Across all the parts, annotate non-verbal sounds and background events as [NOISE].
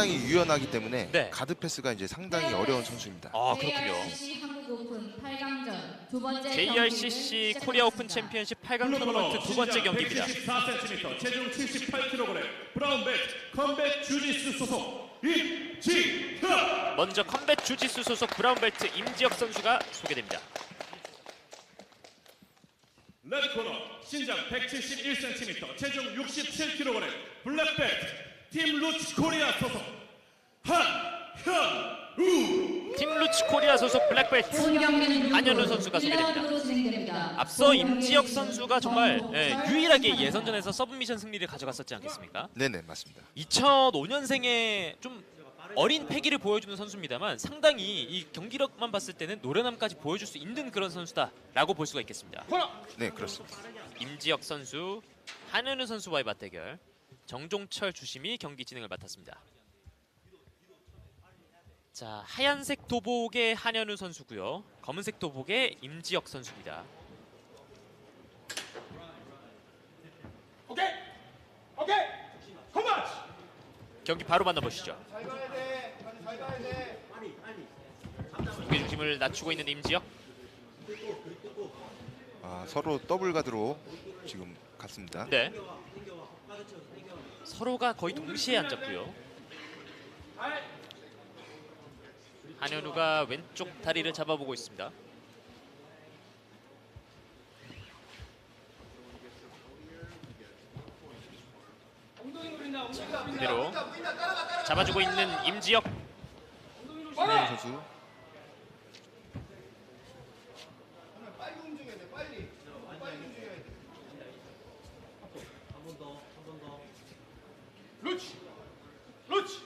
상당히 유연하기 때문에 네. 가드 패스가 이제 상당히 어려운 선수입니다. 아 그렇군요. JRCC 한국 오픈 8강전 두 번째 JRCC 경기를 코리아 오픈 시작하겠습니다. 챔피언십 8강 토너먼트 두 번째 경기입니다. 174cm, 체중 78kg, 브라운 벨트, 컴백 주짓수 소속 임지현. 먼저 컴뱃 주짓수 소속 브라운 벨트 임지혁 선수가 소개됩니다. 레드 코너 신장 171cm, 체중 67kg, 블랙 벨트, 팀 루치 코리아 소속 한현우. 팀 루치 코리아 소속 블랙 벨트 본 경기는 안현우 선수가 소개됩니다. 1라운드로 진행됩니다. 앞서 본 임지혁 선수가 정말 정보 예, 잘 유일하게 예선전에서 서브미션 승리를 가져갔었지 않겠습니까? 네네 맞습니다. 2005년생의 좀 어린 패기를 보여주는 선수입니다만 상당히 이 경기력만 봤을 때는 노련함까지 보여줄 수 있는 그런 선수다라고 볼 수가 있겠습니다. 네 그렇습니다. 임지혁 선수, 한현우 선수와의 맞대결, 정종철 주심이 경기 진행을 맡았습니다. 자 하얀색 도복의 한현우 선수고요, 검은색 도복의 임지혁 선수입니다. 오케이, 오케이, 컴온. 경기 바로 만나보시죠. 무게 중심을 낮추고 있는 임지혁. 아, 서로 더블 가드로 지금 갔습니다. 네. 서로가 거의 동시에 앉았고요. 한현우가 왼쪽 다리를 잡아보고 있습니다. 자, 그대로 잡아주고 있는 임지혁. 선수 루치, 루치.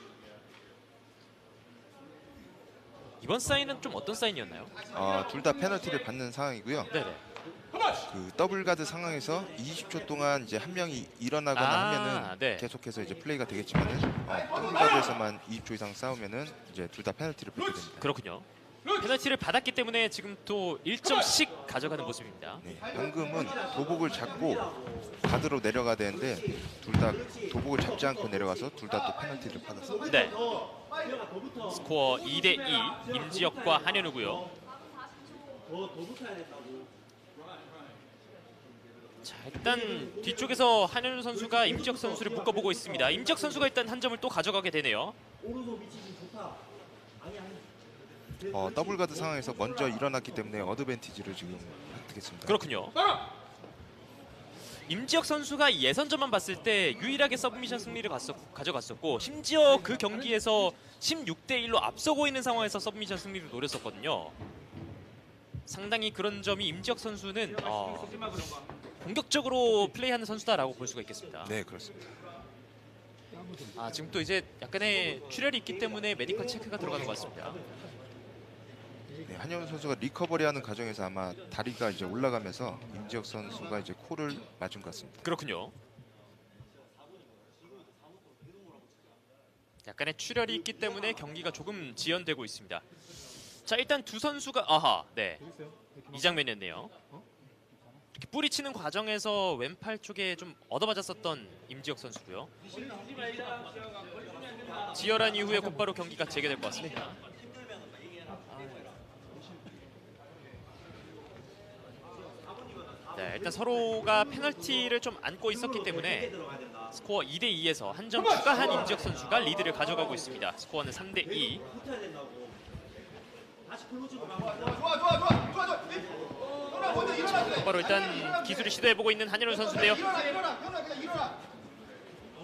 이번 사인은 좀 어떤 사인이었나요? 아, 둘다 페널티를 받는 상황이고요. 네네. 그 더블 가드 상황에서 20초 동안 이제 한 명이 일어나거나 아, 하면은 네. 계속해서 이제 플레이가 되겠지만은 어, 더블 가드에서만 20초 이상 싸우면은 이제 둘 다 페널티를 받게 됩니다. 그렇군요. 페널티를 받았기 때문에 지금 또 1점씩 가져가는 모습입니다. 네, 방금은 도복을 잡고 가드로 내려가야 되는데 둘 다 도복을 잡지 않고 내려가서 둘 다 또 페널티를 받았습니다. 네. 스코어 2대 2 임지혁과 한현우고요. 자 일단 뒤쪽에서 한현우 선수가 임지혁 선수를 묶어보고 있습니다. 임지혁 선수가 일단 한 점을 또 가져가게 되네요. 어, 더블 가드 상황에서 먼저 일어났기 때문에 어드밴티지를 지금 획득했습니다. 그렇군요. 임지혁 선수가 예선전만 봤을 때 유일하게 서브미션 승리를 갔었, 가져갔었고 심지어 그 경기에서 16대 1로 앞서고 있는 상황에서 서브미션 승리를 노렸었거든요. 상당히 그런 점이 임지혁 선수는 어, 공격적으로 플레이하는 선수다라고 볼 수가 있겠습니다. 네, 그렇습니다. 아 지금 또 이제 약간의 출혈이 있기 때문에 메디컬 체크가 들어가는 것 같습니다. 네, 한현우 선수가 리커버리하는 과정에서 아마 다리가 이제 올라가면서 임지혁 선수가 이제 코를 맞은 것 같습니다. 그렇군요. 약간의 출혈이 있기 때문에 경기가 조금 지연되고 있습니다. 자 일단 두 선수가 아하 네. 이 장면이었네요. 이렇게 뿌리치는 과정에서 왼팔 쪽에 좀 얻어맞았었던 임지혁 선수고요. 지혈한 이후에 곧바로 경기가 재개될 것 같습니다. 일단 서로가 페널티를 좀 안고 있었기 때문에 스코어 2대 2에서 한 점 추가한 임지혁 선수가 리드를 가져가고 있습니다. 스코어는 3대 2. 바로 일단 기술을 시도해보고 있는 한현우 선수인데요.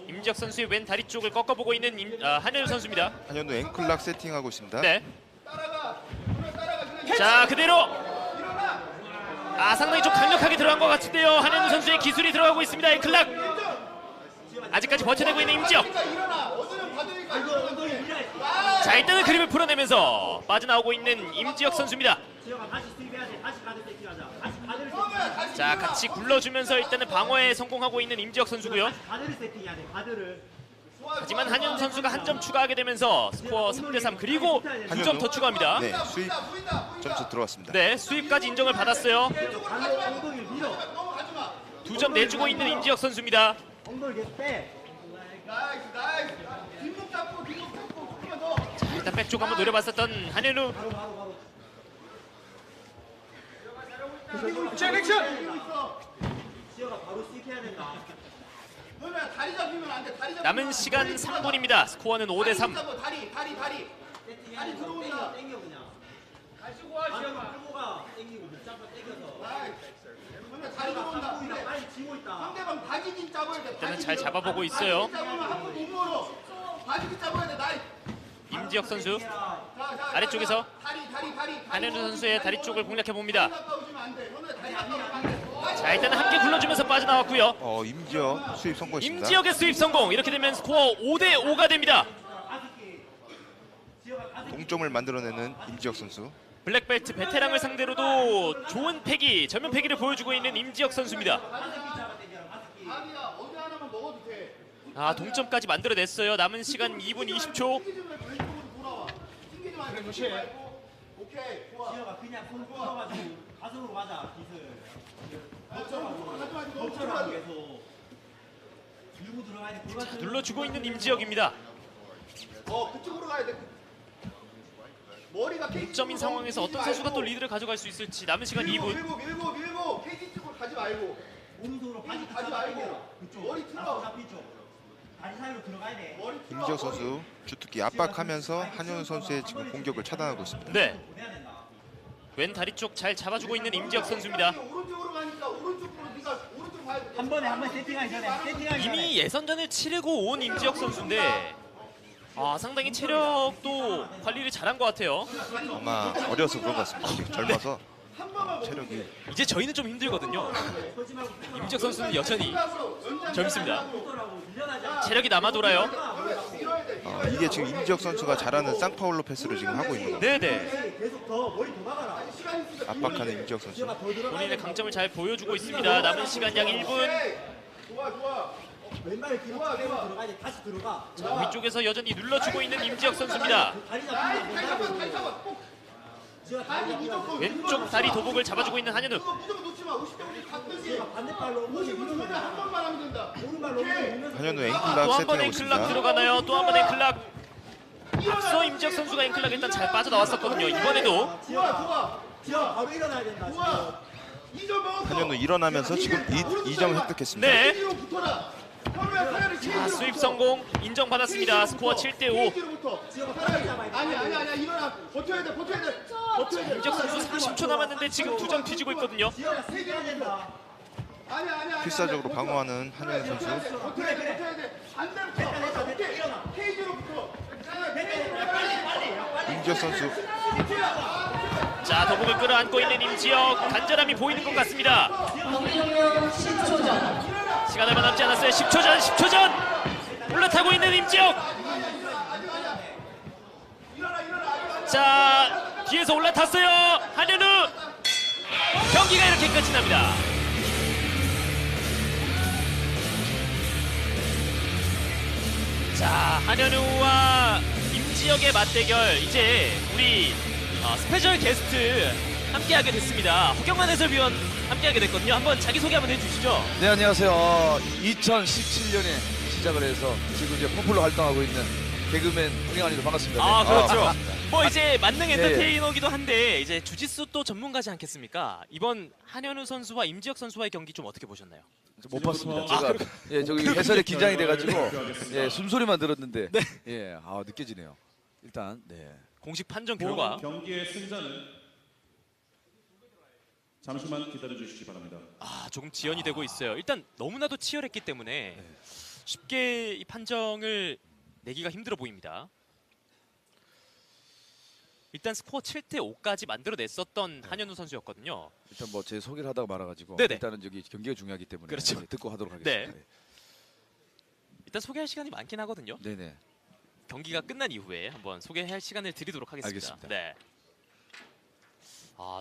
임지혁 선수의 왼 다리 쪽을 꺾어보고 있는 임, 아, 한현우 선수입니다. 한현우 앵클락 세팅하고 있습니다. 네. 자 그대로 아 상당히 좀 강력하게 들어간 것 같은데요. 한현우 선수의 기술이 들어가고 있습니다. 앵클락 아직까지 버텨내고 있는 임지혁. 자 일단은 그림을 풀어내면서 빠져나오고 있는 임지혁 선수입니다. 자 같이 굴러주면서 일단은 방어에 성공하고 있는 임지혁 선수고요. 하지만 한현우 선수가 한 점 추가하게 되면서 스코어 3대 3 그리고 두점더 추가합니다. 네, 수입 점수 들어왔습니다. 네 수입까지 인정을 받았어요. 두 점 내주고 있는 임지혁 선수입니다. 잡고. 일단 백쪽 한번 노려봤었던 한현우. 지어가 바로 씩 해야 된다. 남은 시간 3분입니다. 스코어는 5대 3. 잡아. 다리 다리 다리. 아니 들어온다. 땡겨 그냥. 가시고 와 지어가. 끌고 가. 땡기고 못 잡고 땡겨서. 그러면 다리 들어온다. 근데 빨리 지고 있다. 상대방 바지 긴 잡아야 돼. 일단은 잘 잡아보고 있어요. 바지긴 잡으면 한번못 멀어. 바지 긴 잡아야 돼. 나이. 임지혁 선수 아래쪽에서 자, 다리 다리 다리. 다리 한현우 멀어지면 선수의 다리 다리 쪽을 공략해 봅니다. 다리 가까워지면 안 돼. 현우야 다리 가까워지면 안 돼. 자 일단은 함께 굴러주면서 빠져나왔고요. 어, 임지혁 수입 성공했습니다. 임지혁의 수입 성공. 이렇게 되면 스코어 5대 5가 됩니다. 동점을 만들어내는 임지혁 선수. 블랙벨트 베테랑을 상대로도 좋은 패기, 전면 패기를 보여주고 있는 임지혁 선수입니다. 아 동점까지 만들어냈어요. 남은 시간 2분 20초. 튕기지 말고 왼쪽으로 돌아와. 튕기지 말고 튕기지 말고. 오케이. 좋아. 지어가 그냥 손 풀어 가슴으로 말고 너무 너처럼 들어가지. 계속. 밀고 들어가야 돼. 자, 눌러주고 있는 임지혁입니다. 어 그쪽으로 가야 돼. 머리가 동점인 쪽으로 상황에서 너무 어떤 선수가 또 말고. 리드를 가져갈 수 있을지 남은 시간 밀고 2분. 밀고 밀고 밀고 케이지 쪽으로 가지 말고 오른손으로 바지 가지 잡아 말고. 당겨라. 그쪽. 머리 틀어. 앞으로 잡히 쪽. 다리 사이로 들어가야 돼. 머리 틀어, 임지혁 머리. 선수 주특기 압박하면서 한현우 선수의 지금 공격을 차단하고 있습니다. 네, 보내야 된다. 왼 다리 쪽 잘 잡아주고 있는 임지혁 선수입니다. 한 번에 한 번 세팅하기 전에 세팅하기 전에. 이미 예선전을 치르고 온 임지혁 선수인데 아 상당히 체력도 관리를 잘한 것 같아요. 아마 어려서 그런 것 같습니다. 젊어서 체력이 이제 저희는 좀 힘들거든요. 임지혁 선수는 여전히 젊습니다. 체력이 남아 돌아요. 어, 이게 지금 임지혁 선수가 잘하는 쌍파울로 패스를 지금 하고 있는 겁니다. 네네. 압박하는 임지혁 선수. 본인의 돼. 강점을 잘 보여주고 있습니다. 남은 시간 약 1분. 좋아 좋아. 왼발 뒤로 빼고 들어가야 돼. 다시 들어가. 위쪽에서 여전히 눌러주고 있는 임지혁 선수입니다. 왼쪽 다리 도복을 잡아주고 있는 한현우. 그거 무조건 놓지 마. 50대 50 갔듯이. 반대발로 50 50 50한 번만 하면 된다. 오른발로 오면서 한현우 또 앵클락 한 세팅하고 앵클락 있습니다. 들어가나요? 또 한 번의 앵클락. 앞서 임지혁 선수가 앵클락 일단 잘 빠져나왔었거든요. 이번에도 좋아 좋아. 지어가 바로 일어나야 된다. 지금. 좋아. 2점 먹었어. 한현우 일어나면서 지금 2, 점 획득했습니다. 네. 케이지로 수입. 성공 인정받았습니다. 스코어 7대 5. 케이지로 붙어. 차라리 아니 아니 아니야 일어나. 버텨야 돼 버텨야 돼. 버텨야 돼. 임지혁 선수 40초 남았는데 지금 두 점 뒤지고 있거든요. 지어가 세게 된다. 아니야 아니야. 아니야. 필사적으로 버텨. 방어하는 한현우 선수. 버텨야 돼 버텨야 돼 버텨야 돼. 반대로 붙어. 됐다, 됐다, 오케이. 일어나. 케이지로 붙어. 임지혁 선수 자, 도복을 끌어안고 있는 임지혁 간절함이 보이는 것 같습니다. 경기 종료 10초 전. 시간 얼마 남지 않았어요. 10초 전, 10초 전. 올라타고 있는 임지혁. 자, 뒤에서 올라탔어요. 한현우. 경기가 이렇게 끝이 납니다. 자, 한현우와 임지혁의 맞대결 이제 우리 어, 스페셜 게스트 함께하게 됐습니다. 허경만 해설위원 함께하게 됐거든요. 한번 자기 소개 한번 해주시죠. 네 안녕하세요. 2017년에 시작을 해서 지금 이제 포플로 활동하고 있는 개그맨 홍영환이도 반갑습니다. 아 네. 그렇죠. 아, 뭐 이제 만능 예, 예. 엔터테이너기도 한데 이제 주짓수 또 전문가지 않겠습니까? 이번 한현우 선수와 임지혁 선수와의 경기 좀 어떻게 보셨나요? 못 봤습니다. 아, 제가 예 저기 해설에 긴장이 돼가지고 하겠습니다. 예 숨소리만 들었는데 예아 느껴지네요. 일단 네. 공식 판정 본 결과 경기의 승자는 잠시만 기다려 주시기 바랍니다. 아 조금 지연이 되고 있어요. 일단 너무나도 치열했기 때문에 네. 쉽게 이 판정을 내기가 힘들어 보입니다. 일단 스코어 7대 5까지 만들어냈었던 한현우 선수였거든요. 일단 뭐 제 소개를 하다가 말아가지고 네네. 일단은 저기 경기가 중요하기 때문에 그렇죠. 예, 듣고 하도록 하겠습니다. 일단 소개할 시간이 많긴 하거든요. 네. 네네. 경기가 끝난 이후에 한번 소개할 시간을 드리도록 하겠습니다. 알겠습니다. 네.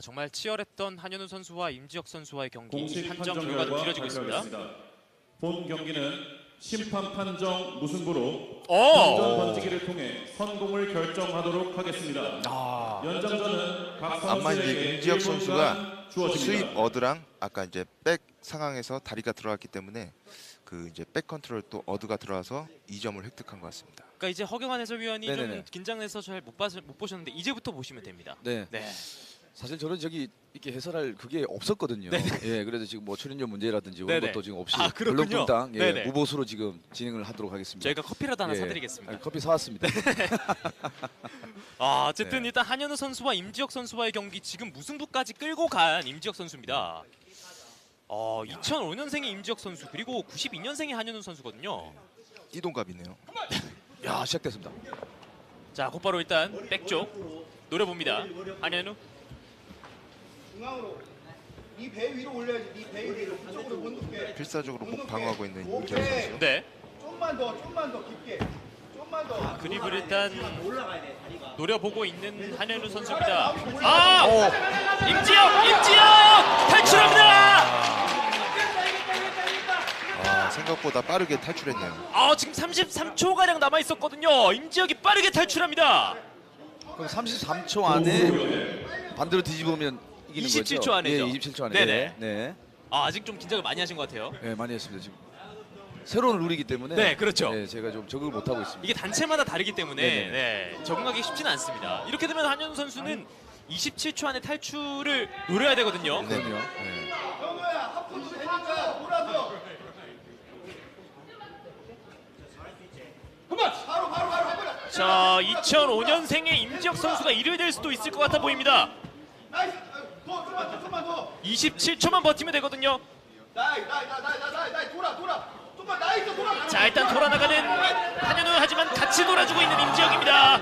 아 정말 치열했던 한현우 선수와 임지혁 선수와의 경기 공식 판정 결과도 결과 길어지고 있습니다. 본 경기는 심판 판정 무승부로 오! 전 던지기를 통해 선공을 결정하도록 하겠습니다. 아. 연장전은 각 아마 이제 선수에게 임지혁 1분간 선수가 주어집니다. 수입 어드랑 아까 이제 백 상황에서 다리가 들어갔기 때문에 그 이제 백 컨트롤 또 어드가 들어와서 2점을 획득한 것 같습니다. 그러니까 이제 허경환 해설위원이 좀 네네네. 긴장해서 잘못못 보셨는데 이제부터 보시면 됩니다. 네. 네. 사실 저는 저기 이렇게 해설할 그게 없었거든요. 예, 그래서 지금 뭐 출연료 문제라든지 이런 네네. 것도 지금 없이 아, 그렇군요. 벌렁뚱땅 예, 네네. 무보수로 지금 진행을 하도록 하겠습니다. 저희가 커피라도 하나 예. 사드리겠습니다. 아니, 커피 사왔습니다. [LAUGHS] 아, 어쨌든 네. 일단 한현우 선수와 임지혁 선수와의 경기 지금 무승부까지 끌고 간 임지혁 선수입니다. 어, 2005년생의 임지혁 선수 그리고 92년생의 한현우 선수거든요. 띠동갑이네요. [LAUGHS] 야 시작됐습니다. 자, 곧바로 일단 백쪽 노려봅니다. 한현우. 중앙으로 네 배 위로 올려야지 네배 위로 그쪽으로 못 눕게 필사적으로 목. 방어하고 있는 오케이. 임지혁 선수. 네. 좀만 더 좀만 더 깊게 좀만 더 아, 그립을 일단. 노려보고 있는 한현우 선수입니다. 아! 임지혁! 임지혁! 탈출합니다! 아, 생각보다 빠르게 탈출했네요. 아, 지금 33초 가량 남아 있었거든요. 임지혁이 빠르게 탈출합니다. 그럼 33초 안에 반대로 뒤집으면 이기는 27초 거죠? 안에죠. 예, 27초 안에. 네네. 네. 아, 아직 좀 긴장을 많이 하신 것 같아요. 네, 많이 했습니다 지금. 새로운 룰이기 때문에. 네, 그렇죠. 네, 제가 좀 적응을 못 하고 있습니다. 이게 단체마다 다르기 때문에 네네. 네, 적응하기 쉽지는 않습니다. 이렇게 되면 한현우 선수는 27초 안에 탈출을 노려야 되거든요. 네. 그럼요. 네. 자, 2005년생의 임지혁 선수가 1위 될 수도 있을 것 같아 보입니다. 더 좀만 더 좀만 더 27초만 버티면 되거든요. 나이 나이 나이 나이 나이 나이 돌아 돌아 좀만 나이스 돌아 자, 일단 돌아나가는 한현우 하지만 같이 놀아주고 있는 임지혁입니다.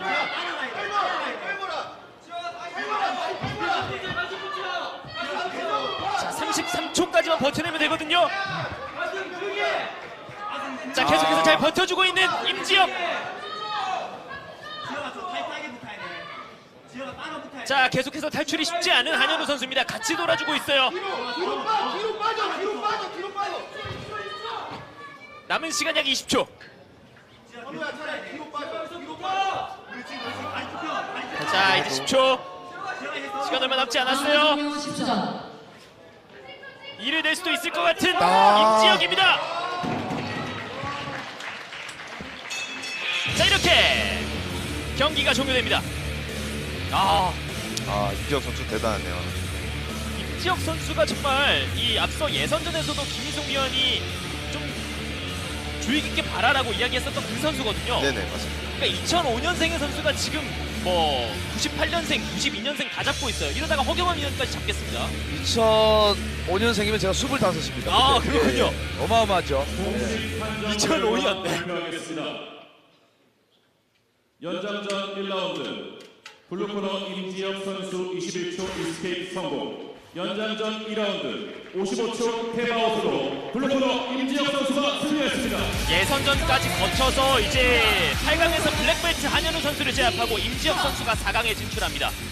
자, 33초까지만 버텨내면 되거든요. 자, 계속해서 잘 버텨주고 있는 임지혁. 지어가 좀 타이트하게 붙어야 돼. 지어가 따라 붙어야 돼. 자, 계속해서 탈출이 쉽지 않은 한현우 선수입니다. 같이 놀아주고 있어요. 뒤로 뒤로 빠 뒤로 빠져 뒤로 빠져 뒤로 빠져 남은 시간 약 20초. 현우야 차라리 뒤로 빠져 뒤로 빠져 자, 이제 10초. 시간 얼마 남지 않았어요. 한정용 10초 전. 일을 낼 수도 있을 것 같은 아. 임지혁입니다. 자, 이렇게 경기가 종료됩니다. 아, 아, 임지혁 선수 대단하네요. 임지혁 선수가 정말 이 앞서 예선전에서도 김희성 위원이 좀 주의 깊게 봐라라고 이야기했었던 그 선수거든요. 네네, 맞습니다. 그러니까 2005년생의 선수가 지금 뭐 98년생, 92년생 다 잡고 있어요. 이러다가 허경환 위원까지 잡겠습니다. 2005년생이면 제가 25입니다. 아, 그렇군요. 어마어마하죠. 2005년. 네. 발표하겠습니다. 연장전 1라운드 블루코너 임지혁 선수 21초 이스케이프 성공 연장전 2라운드 55초 탭아웃으로 블루코너 임지혁 선수가 승리했습니다. 예선전까지 거쳐서 이제 8강에서 블랙벨트 한현우 선수를 제압하고 임지혁 선수가 4강에 진출합니다.